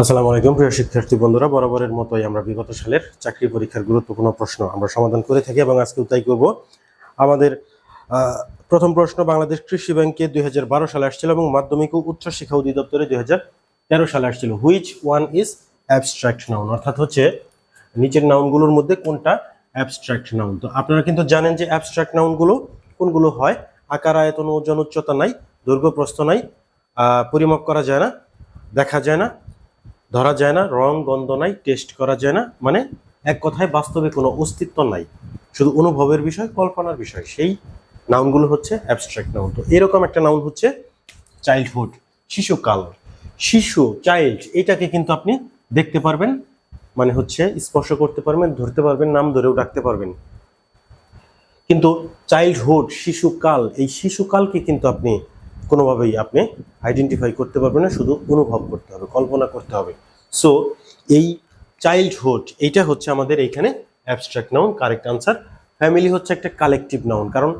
আসসালামু আলাইকুম, প্রিয় শিক্ষার্থী বন্ধুরা। বরাবরের মতোই আমরা বিগত সালের চাকরি পরীক্ষার গুরুত্বপূর্ণ প্রশ্ন আমরা সমাধান করে থাকি এবং আজকেও তাই করব। আমাদের প্রথম প্রশ্ন, বাংলাদেশ কৃষি ব্যাংকে দুই হাজার বারো সালে আসছিল এবং মাধ্যমিক ও উচ্চ শিক্ষা অধিদপ্তরে দুই হাজার তেরো সালে আসছিল। Which one is abstract noun অর্থাৎ হচ্ছে নিচের নাউনগুলোর মধ্যে কোনটা অ্যাবস্ট্রাক্ট নাউন তো আপনারা কিন্তু জানেন যে অ্যাবস্ট্রাক্ট নাউনগুলো কোনগুলো হয়? আকার, আয়তন, ওজন, উচ্চতা নাই, দৈর্ঘ্য প্রস্থ নাই পরিমাপ করা যায় না, দেখা যায় না। ধরা যায় না, রং, গন্ধ নাই টেস্ট করা যায় না মানে এক কথায় বাস্তবে কোনো অস্তিত্ব নাই। শুধু অনুভবের বিষয়, কল্পনার বিষয়, সেই নাউনগুলো হচ্ছে অ্যাবস্ট্রাক্ট নাউন তো এরকম একটা নাউন হচ্ছে চাইল্ডহুড শিশুকাল শিশু চাইল্ড এটাকে কিন্তু আপনি দেখতে পারবেন মানে হচ্ছে স্পর্শ করতে পারবেন, ধরতে পারবেন, নাম ধরেও ডাকতে পারবেন। কিন্তু চাইল্ডহুড শিশুকাল এই শিশুকালকে কিন্তু আপনি কোনোভাবেই আপনি আইডেন্টিফাই করতে পারবেন না, শুধু অনুভব করতে হবে, কল্পনা করতে হবে। সো এই চাইল্ডহুড এইটা হচ্ছে আমাদের এইখানে abstract noun correct answer family হচ্ছে একটা কালেকটিভ নাউন কারণ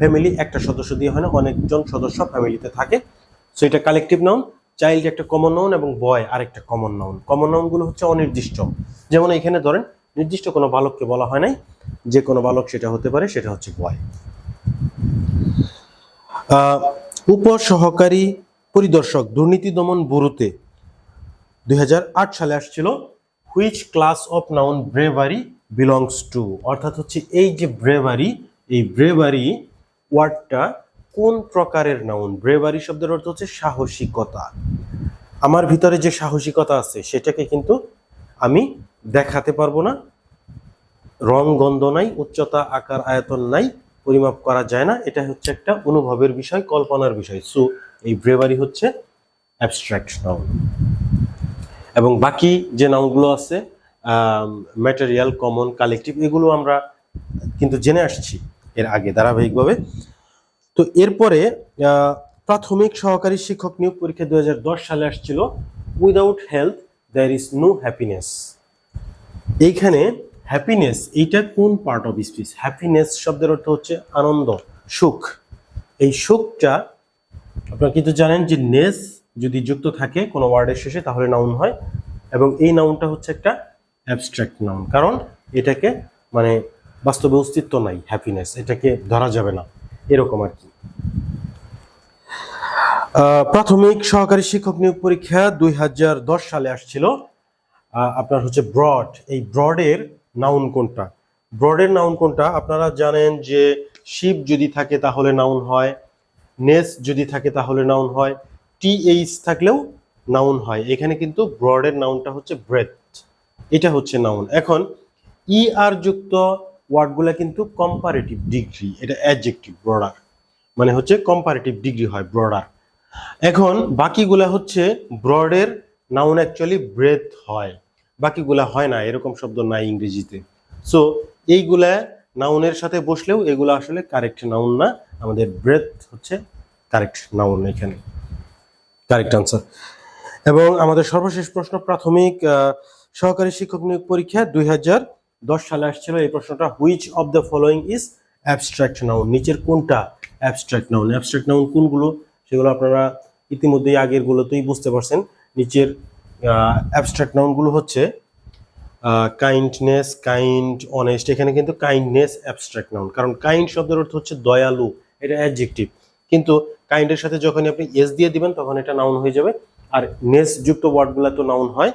ফ্যামিলি একটা সদস্য দিয়ে হয় না, অনেকজন সদস্য ফ্যামিলিতে থাকে। সো এটা কালেকটিভ নাউন চাইল্ড একটা কমন নাউন এবং বয় আরেকটা কমন নাউন কমন নাউনগুলো হচ্ছে অনির্দিষ্ট। যেমন এখানে ধরেন, নির্দিষ্ট কোনো বালককে বলা হয় নাই, যে কোনো বালক সেটা হতে পারে, সেটা হচ্ছে বয় উপসহকারী পরিদর্শক দুর্নীতি দমন ব্যুরোতে দুই হাজার আট সালে আসছিল which class of noun bravery belongs to অর্থাৎ হচ্ছে এই যে ব্রেভারি এই ব্রেভারি ওয়ার্ডটা কোন প্রকারের নাউন ব্রেভারি শব্দের অর্থ হচ্ছে সাহসিকতা। আমার ভিতরে যে সাহসিকতা আছে, সেটাকে কিন্তু আমি দেখাতে পারব না। রং, গন্ধ নাই, উচ্চতা, আকার, আয়তন নাই পরিমাপ করা যায় না। এটা হচ্ছে একটা অনুভবের বিষয়, কল্পনার বিষয়। সো এই ব্রেভারি হচ্ছে অ্যাবস্ট্রাক্ট নাউন এবং বাকি যে নাউনগুলো আছে ম্যাটেরিয়াল কমন কালেকটিভ এগুলো আমরা কিন্তু জেনে আসছি এর আগে ধারাবাহিকভাবে। তো এরপরে প্রাথমিক সহকারী শিক্ষক নিয়োগ পরীক্ষা দু হাজার দশ সালে আসছিল without health there is no happiness এইখানে হ্যাপিনেস এইটা কোন পার্ট অফ স্পিচ হ্যাপিনেস শব্দের অর্থ হচ্ছে আনন্দ, সুখ। এই সুখটা, আপনারা কিন্তু জানেন যে নেস যদি যুক্ত থাকে কোনো ওয়ার্ডের শেষে, তাহলে নাউন হয়। এবং এই নাউনটা হচ্ছে একটা অ্যাবস্ট্রাক্ট নাউন কারণ এটাকে মানে বাস্তবে অস্তিত্ব নাই হ্যাপিনেস এটাকে ধরা যাবে না। এরকম আর কি। প্রাথমিক সহকারী শিক্ষক নিয়োগ পরীক্ষা দুই হাজার দশ সালে আসছিল। আপনার হচ্ছে ব্রড এই ব্রডের নাউন কোনটা? ব্রডের নাউন কোনটা? আপনারা জানেন যে শিপ যদি থাকে তাহলে নাউন হয়, নেস যদি থাকে তাহলে নাউন হয়, টি এইচ থাকলেও নাউন হয়। এখানে কিন্তু ব্রডের নাউনটা হচ্ছে ব্রেথ। এটা হচ্ছে নাউন। এখন ই আর যুক্ত ওয়ার্ডগুলো কিন্তু কম্পারেটিভ ডিগ্রি এটা অ্যাডজেক্টিভ ব্রডার মানে হচ্ছে কম্পারেটিভ ডিগ্রি হয় ব্রডার এখন, বাকিগুলা হচ্ছে, ব্রডের নাউন অ্যাকচুয়ালি ব্রেথ হয়। বাকিগুলা হয় না, এরকম শব্দ নাই ইংরেজিতে। সো এইগুলা নাউনের সাথে বসলেও এগুলো আসলে কারেক্ট নাউন না। আমাদের ব্রেথ হচ্ছে কারেক্ট নাউন এখানে। কারেক্ট আনসার এবং আমাদের সর্বশেষ প্রশ্ন প্রাথমিক সহকারী শিক্ষক নিয়োগ পরীক্ষা দুই দশ সালে আসছিল। এই প্রশ্নটা which of the following is abstract noun নিচের কোনটা অ্যাবস্ট্রাক্ট নাউন অ্যাবস্ট্রাক্ট নাউন কোনগুলো? সেগুলো আপনারা ইতিমধ্যেই আগের গুলোতেই বুঝতে পারছেন। নিচের অ্যাবস্ট্রাক্ট নাউনগুলো হচ্ছে কাইন্ডনেস কাইন্ড অনেস্ট এখানে কিন্তু কাইন্ডনেস অ্যাবস্ট্রাক্ট নাউন কারণ কাইন্ড শব্দের অর্থ হচ্ছে দয়ালু, এটা অ্যাডজেক্টিভ কিন্তু কাইন্ডের সাথে যখন আপনি এস দিয়ে দিবেন, তখন এটা নাউন হয়ে যাবে। আর নেস যুক্ত ওয়ার্ডগুলো তো নাউন হয়।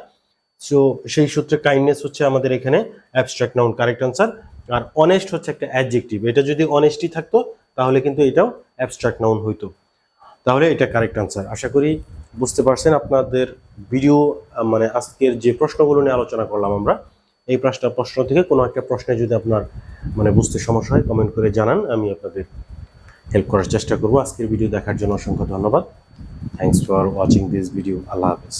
সো সেই সূত্রে কাইন্ডনেস হচ্ছে আমাদের এখানে অ্যাবস্ট্রাক্ট নাউন কারেক্ট আনসার আর অনেস্ট হচ্ছে একটা অ্যাডজেক্টিভ এটা যদি অনেস্টি থাকতো, তাহলে কিন্তু এটাও অ্যাবস্ট্রাক্ট নাউন হইতো। তাহলে এটা কারেক্ট আনসার আশা করি বুঝতে পারছেন আপনাদের ভিডিও মানে আজকের যে প্রশ্নগুলো নিয়ে আলোচনা করলাম আমরা, এই প্রশ্ন প্রশ্ন থেকে কোনো একটা প্রশ্নে যদি আপনার মানে বুঝতে সমস্যা হয় কমেন্ট করে জানান, আমি আপনাদের হেল্প করার চেষ্টা করব। আজকের ভিডিও দেখার জন্য অসংখ্য ধন্যবাদ। Thanks for watching this video আল্লাহ হাফেজ।